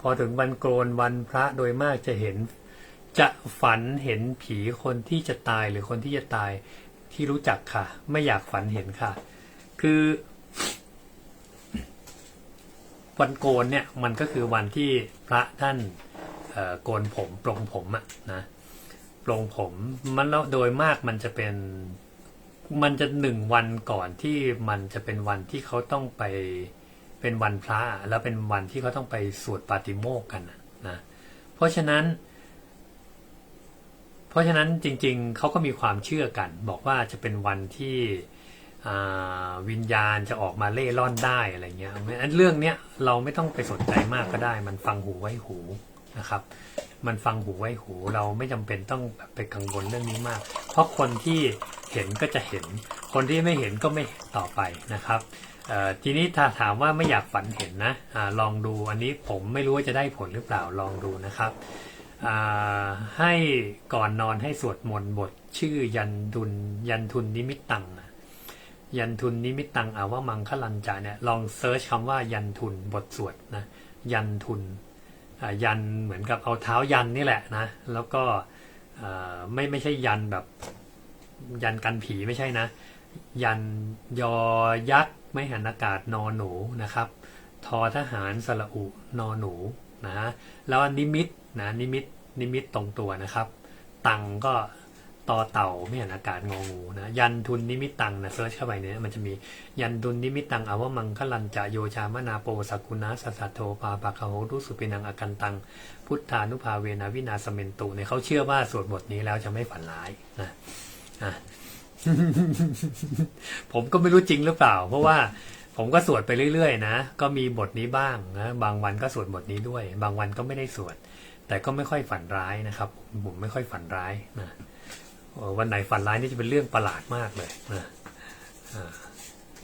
พอถึงวันโกนวันพระโดยมากจะเห็น จะฝันเห็นผีคนที่จะตายหรือคนที่จะตายที่รู้จักค่ะ ไม่อยากฝันเห็นค่ะ คือวันโกนเนี่ยมันก็คือวันที่พระท่านโกนผมปลงผมอะนะปลงผมมันแล้วโดยมากมันจะเป็นมันจะหนึ่งวันก่อนที่มันจะเป็นวันที่เขาต้องไป เป็นวันพระแล้วเป็นวันที่เขาต้องไปสวดปาติโมกข์กันนะเพราะฉะนั้น เพราะฉะนั้นจริงๆเขาก็มีความเชื่อกัน บอกว่าจะเป็นวันที่วิญญาณจะออกมาเล่ร่อนได้อะไรเงี้ยอันเรื่องเนี้ยเราไม่ต้องไปสนใจมากก็ได้ มันฟังหูไว้หู นะครับ มันฟังหูไว้หูเราไม่จำเป็นต้องแบบไปกังวลเรื่องนี้มาก เพราะคนที่เห็นก็จะเห็น คนที่ไม่เห็นก็ไม่ต่อไปนะครับทีนี้ถ้าถามว่าไม่อยากฝันเห็นนะอลองดูอันนี้ผมไม่รู้ว่าจะได้ผลหรือเปล่าลองดูนะครับให้ก่อนนอนให้สวดมนต์บทชื่อยันดุลยันทุนนิมิตตังยันทุนนิมิตตังอาว่ามังคลันจาเนี่ยลองเซิร์ชคำว่ายันทุนบทสวดนะยันทุน ยันเหมือนกับเอาเท้ายันนี่แหละนะ แล้วก็ไม่ไม่ใช่ยันแบบยันกันผีไม่ใช่นะ ยันยอยักษ์ไม่หันอากาศนอหนูนะครับ ทอทหารสระอุนอหนูนะแล้วนิมิตนะนิมิตนิมิตตรงตัวนะครับ ตังก็ ต่อเต่าไม่หันอากาศงองูนะยันทุนนิมิตังนะเซิร์ชเข้าไปเนี่ยมันจะมียันดุลนิมิตังอาวมังคลันจะโยชามนาโปสักุณาสัสโทปาปะคะโหรุสุปินังอากันตัง พุทธานุภาเวนะวินาสเมนตุเนี่ยเขาเชื่อว่าสวดบทนี้แล้วจะไม่ฝันร้ายนะอะผมก็ไม่รู้จริงหรือเปล่า เพราะว่าผมก็สวดไปเรื่อยๆนะ ก็มีบทนี้บ้างนะบางวันก็สวดบทนี้ด้วย บางวันก็ไม่ได้สวด แต่ก็ไม่ค่อยฝันร้ายนะครับ ผมไม่ค่อยฝันร้ายนะ วันไหนฝันร้ายนี่จะเป็นเรื่องประหลาดมากเลยนะ